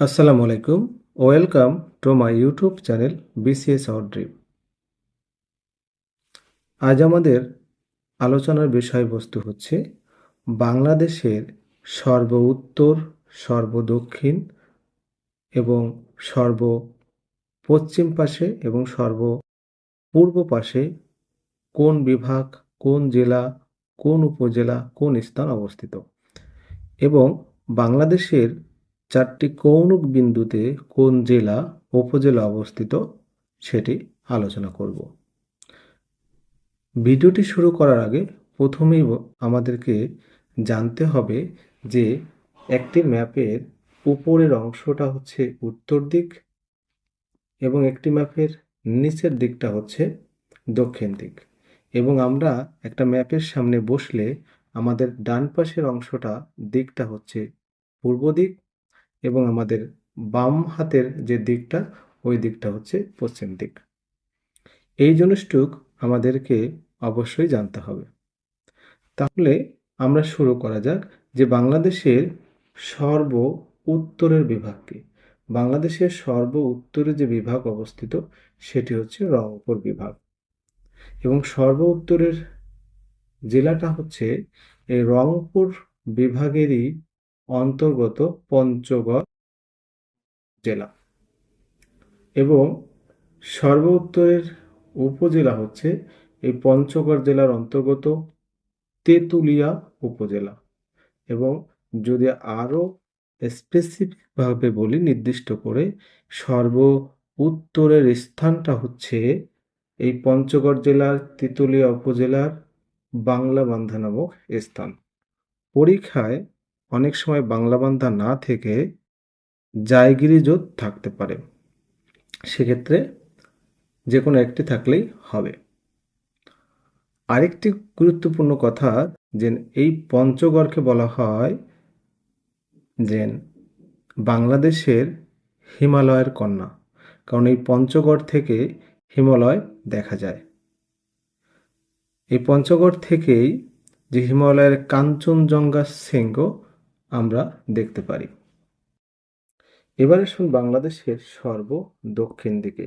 আসসালামু আলাইকুম। Welcome to my YouTube channel BCS our dream. আজ আমাদের আলোচনার বিষয়বস্তু হচ্ছে বাংলাদেশের সর্ব উত্তর সর্ব দক্ষিণ এবং সর্ব পশ্চিম পাশে এবং সর্ব পূর্ব পাশে কোন বিভাগ, কোন জেলা, কোন উপজেলা, কোন স্থান অবস্থিত। এবং বাংলাদেশের চারটি কৌণিক বিন্দুতে কোন জেলা, উপজেলা অবস্থিত সেটি আলোচনা করব। ভিডিওটি শুরু করার আগে প্রথমেই আমাদেরকে জানতে হবে যে একটি ম্যাপের উপরের অংশটা হচ্ছে উত্তর দিক এবং একটি ম্যাপের নিচের দিকটা হচ্ছে দক্ষিণ দিক। এবং আমরা একটা ম্যাপের সামনে বসলে আমাদের ডান পাশের অংশটা দিকটা হচ্ছে পূর্ব দিক এবং আমাদের বাম হাতের যে দিকটা, ওই দিকটা হচ্ছে পশ্চিম দিক। এই জিনিসটুক আমাদেরকে অবশ্যই জানতে হবে। তাহলে আমরা শুরু করা যাক যে বাংলাদেশের সর্ব উত্তরের বিভাগকে বাংলাদেশের সর্ব উত্তরে যে বিভাগ অবস্থিত, সেটি হচ্ছে রংপুর বিভাগ। এবং সর্ব উত্তরের জেলাটা হচ্ছে এই রংপুর বিভাগেরই অন্তর্গত পঞ্চগড় জেলা এবং সর্ব উত্তরের উপজেলা হচ্ছে এই পঞ্চগড় জেলার অন্তর্গত তেঁতুলিয়া উপজেলা এবং যদি আরও স্পেসিফিকভাবে বলি নির্দিষ্ট করে সর্ব উত্তরের স্থানটা হচ্ছে এই পঞ্চগড় জেলার তেঁতুলিয়া উপজেলার বাংলা বান্ধা নামক স্থান। পরীক্ষায় অনেক সময় বাংলাবান্ধা না থেকে জায়গিরি জোট থাকতে পারে। সেক্ষেত্রে যে কোনো একটি থাকলেই হবে। আরেকটি গুরুত্বপূর্ণ কথা যে এই পঞ্চগড়কে বলা হয় যে বাংলাদেশের হিমালয়ের কন্যা। কারণ এই পঞ্চগড় থেকে হিমালয় দেখা যায়। এই পঞ্চগড় থেকেই যে হিমালয়ের কাঞ্চনজঙ্ঘা শৃঙ্গ আমরা দেখতে পারি। এবার আসুন বাংলাদেশের সর্ব দক্ষিণ দিকে।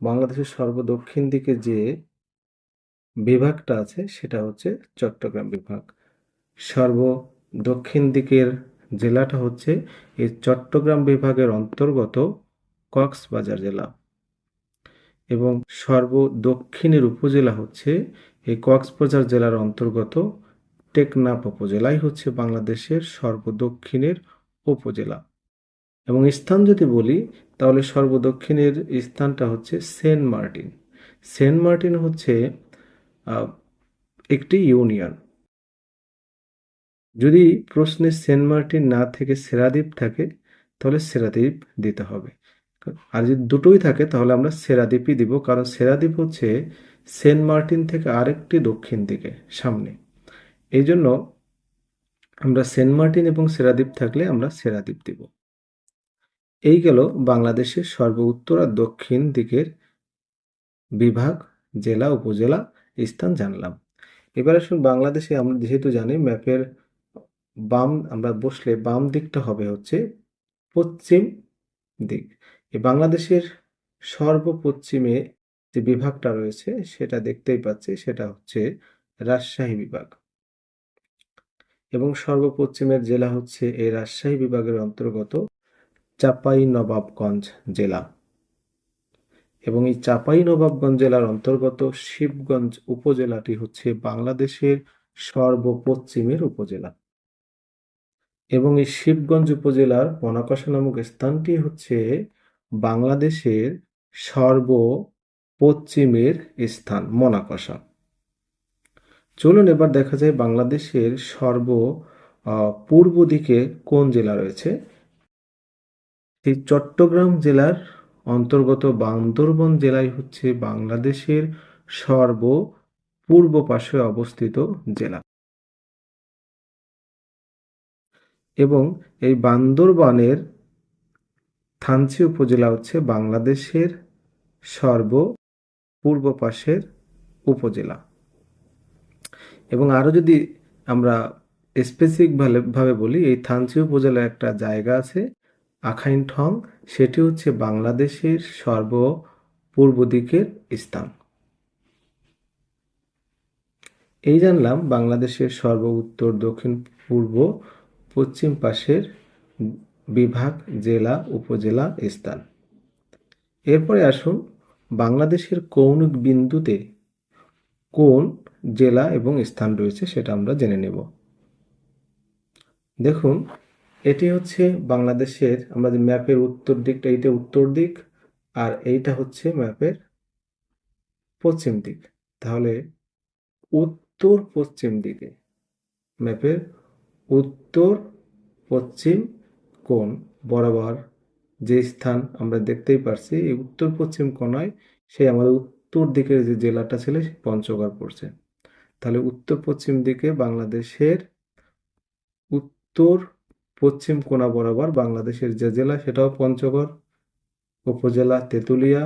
বাংলাদেশের সর্ব দক্ষিণ দিকে যে বিভাগটা আছে, সেটা হচ্ছে চট্টগ্রাম বিভাগ। সর্ব দক্ষিণ দিকের জেলাটা হচ্ছে এই চট্টগ্রাম বিভাগের অন্তর্গত কক্সবাজার জেলা। এবং সর্ব দক্ষিণের উপজেলা হচ্ছে এই কক্সবাজার জেলার অন্তর্গত টেকনাফ উপজেলাই হচ্ছে বাংলাদেশের সর্বদক্ষিণের উপজেলা। এবং স্থান যদি বলি, তাহলে সর্বদক্ষিণের স্থানটা হচ্ছে সেন্ট মার্টিন। সেন্ট মার্টিন হচ্ছে একটি ইউনিয়ন। যদি প্রশ্নে সেন্ট মার্টিন না থেকে সেরাদ্বীপ থাকে, তাহলে সেরাদ্বীপ দিতে হবে। আর যদি দুটোই থাকে, তাহলে আমরা সেরাদ্বীপই দিব, কারণ সেরাদ্বীপ হচ্ছে সেন্ট মার্টিন থেকে আরেকটি দক্ষিণ দিকে, সামনে। এই জন্য আমরা সেন্ট মার্টিন এবং সেরাদ্বীপ থাকলে আমরা সেরাদ্বীপ দিব। এই গেল বাংলাদেশের সর্ব উত্তর আর দক্ষিণ দিকের বিভাগ, জেলা, উপজেলা, স্থান জানলাম। এবার আসুন বাংলাদেশে, আমরা যেহেতু জানি ম্যাপের বাম, আমরা বসলে বাম দিকটা হবে হচ্ছে পশ্চিম দিক। এই বাংলাদেশের সর্বপশ্চিমে যে বিভাগটা রয়েছে, সেটা দেখতেই পাচ্ছি, সেটা হচ্ছে রাজশাহী বিভাগ। এবং সর্বপশ্চিমের জেলা হচ্ছে এই রাজশাহী বিভাগের অন্তর্গত চাপাই নবাবগঞ্জ জেলা। এবং এই চাপাই নবাবগঞ্জ জেলার অন্তর্গত শিবগঞ্জ উপজেলাটি হচ্ছে বাংলাদেশের সর্বপশ্চিমের উপজেলা। এবং এই শিবগঞ্জ উপজেলার বনাকশা নামক স্থানটি হচ্ছে বাংলাদেশের সর্বপশ্চিমের স্থান মনাকশা চলুন এবার দেখা যায় বাংলাদেশের সর্ব পূর্ব দিকে কোন জেলা রয়েছে। এই চট্টগ্রাম জেলার অন্তর্গত বান্দরবন জেলায় হচ্ছে বাংলাদেশের সর্ব, পূর্ব পাশে অবস্থিত জেলা। এবং এই বান্দরবানের থানচি উপজেলা হচ্ছে বাংলাদেশের সর্ব, পূর্ব পাশের উপজেলা। এবং আরও যদি আমরা স্পেসিফিক ভাবে বলি, এই থানচি উপজেলার একটা জায়গা আছে, আখাইন ঠং, সেটি হচ্ছে বাংলাদেশের সর্ব পূর্ব দিকের স্থান। এই জানলাম বাংলাদেশের সর্ব উত্তর দক্ষিণ পূর্ব পশ্চিম পাশের বিভাগ, জেলা, উপজেলা স্থান। এরপরে আসুন বাংলাদেশের কৌণিক বিন্দুতে। কোন জেলা এবং স্থান রয়েছে সেটা আমরা জেনে নেব। দেখুন, এটি হচ্ছে বাংলাদেশের, আমরা যে ম্যাপের উত্তর দিকটা, এইটা উত্তর দিক আর এইটা হচ্ছে ম্যাপের পশ্চিম দিক। তাহলে উত্তর পশ্চিম দিকে, ম্যাপের উত্তর পশ্চিম কোণ বরাবর যে স্থান আমরা দেখতেই পারছি, এই উত্তর পশ্চিম কোণায় সেই আমাদের উত্তর দিকের যে জেলাটা ছিল পঞ্চগড় পড়ছে। তাহলে উত্তর পশ্চিম দিকে বাংলাদেশের উত্তর পশ্চিম কোনা বরাবর বাংলাদেশের যে জেলা, সেটাও পঞ্চগড়, উপজেলা তেঁতুলিয়া,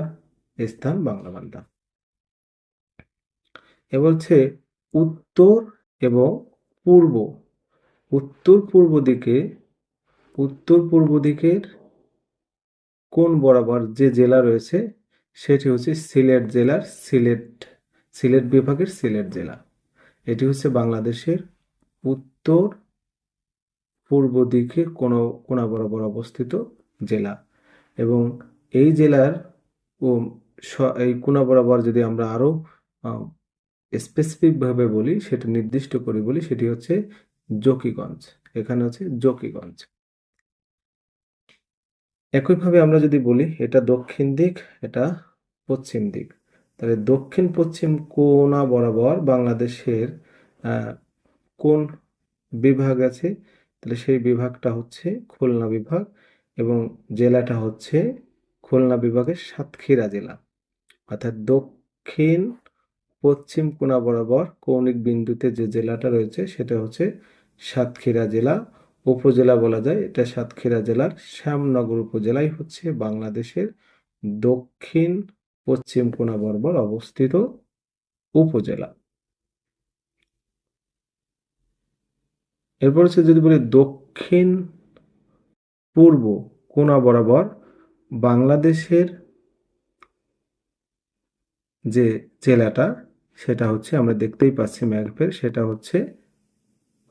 স্থান বাংলাবান্ধা এ বলছে উত্তর এবং পূর্ব। উত্তর পূর্ব দিকে, উত্তর পূর্ব দিকের কোন বরাবর যে জেলা রয়েছে, সেটি হচ্ছে সিলেট জেলার সিলেট সিলেট বিভাগের সিলেট জেলা। এটি হচ্ছে বাংলাদেশের উত্তর পূর্ব দিকে কোনো, কোনা বরাবর অবস্থিত জেলা। এবং এই জেলার এই কোনা বরাবর যদি আমরা আরও স্পেসিফিকভাবে বলি, সেটা নির্দিষ্ট করে বলি, সেটি হচ্ছে জকিগঞ্জ। এখানে হচ্ছে জকিগঞ্জ। একইভাবে আমরা যদি বলি, এটা দক্ষিণ দিক, এটা পশ্চিম দিক। তাহলে দক্ষিণ পশ্চিম কোনা বরাবর বাংলাদেশের কোন বিভাগ আছে? তাহলে সেই বিভাগটা হচ্ছে খুলনা বিভাগ এবং জেলাটা হচ্ছে খুলনা বিভাগের সাতক্ষীরা জেলা। অর্থাৎ দক্ষিণ পশ্চিম কোনা বরাবর কৌণিক বিন্দুতে যে জেলাটা রয়েছে সেটা হচ্ছে সাতক্ষীরা জেলা। উপজেলা বলা যায়, এটা সাতক্ষীরা জেলার শ্যামনগর উপজেলাই হচ্ছে বাংলাদেশের দক্ষিণ পশ্চিম কোনা বরাবর অবস্থিত উপজেলা। এরপর হচ্ছে যদি বলি দক্ষিণ পূর্ব কোনা বরাবর বাংলাদেশের যে জেলাটা, সেটা হচ্ছে আমরা দেখতেই পাচ্ছি ম্যাপের সেটা হচ্ছে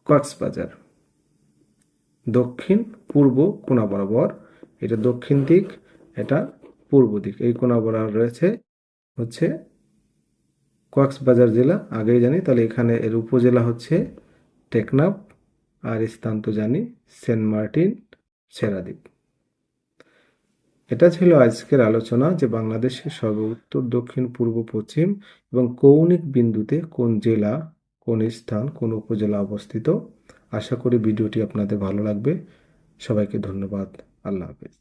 কক্সবাজার। দক্ষিণ পূর্ব কোনা বরাবর, এটা দক্ষিণ দিক, এটা পূর্ব দিক, এই কোনা বরাবর রয়েছে হচ্ছে কক্সবাজার জেলা। আগেই জানি, তাহলে এখানে এর উপজেলা হচ্ছে টেকনাফ, আর স্থান তো জানি সেন্ট মার্টিন, সেরাদ্বীপ। এটা ছিল আজকের আলোচনা যে বাংলাদেশের সর্ব উত্তর দক্ষিণ, পূর্ব, পশ্চিম এবং কৌণিক বিন্দুতে কোন জেলা, কোন স্থান, কোন উপজেলা অবস্থিত। আশা করি ভিডিওটি আপনাদের ভালো লাগবে। সবাইকে ধন্যবাদ। আল্লাহ হাফেজ।